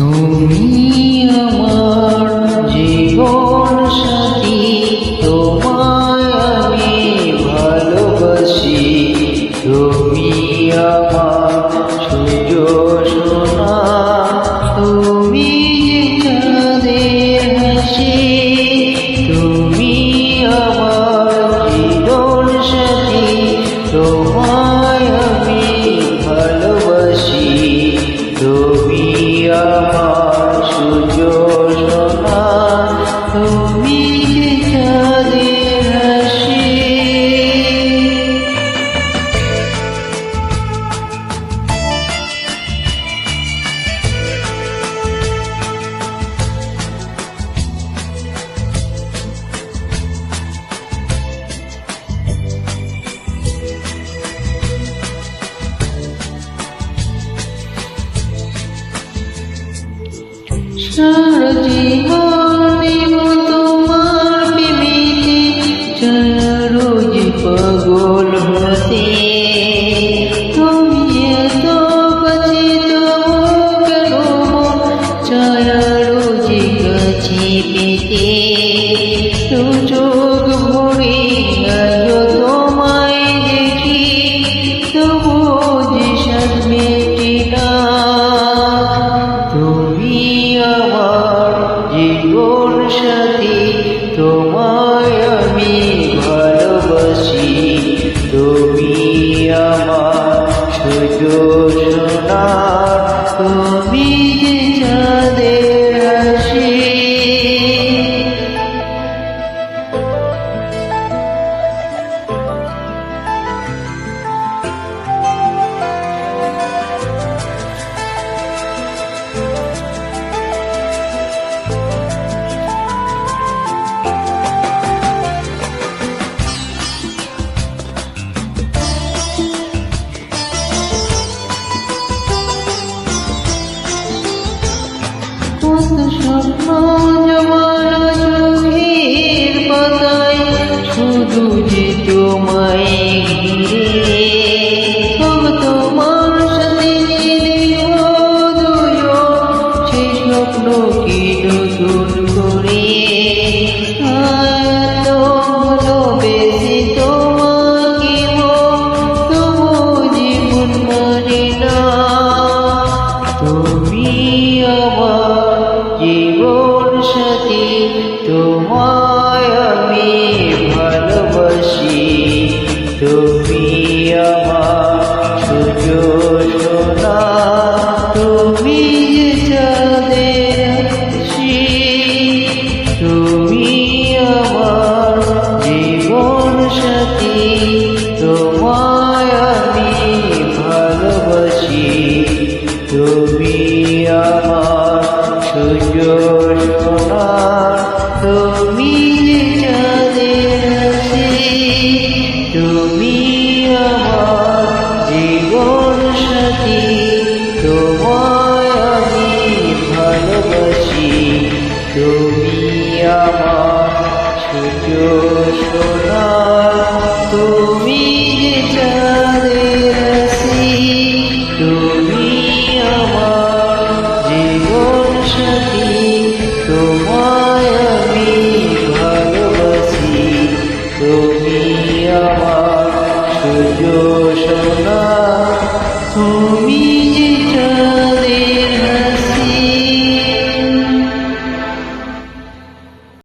তুমি আমার জীবন সাথী। সারা জীবন তোমার প্রেমেতে পাগল আমার সুযোগ তুমি স্বপ্ন জমানো চোখের পাতায়, শুধু যে তোমায় ঘিরে। তবু তোমার সাথে দেখব দুজন সে স্বপ্ন কি নতুন করে। তোমায় আমি ভালোবাসি। তুমি আমার সুযোজনা তুমি যে চাঁদের তুমি আমার জীবন সাথী। তোমায় আমি ভালোবাসি। তুমি আমার তুমি আমার আমার সুযোজনা তুমি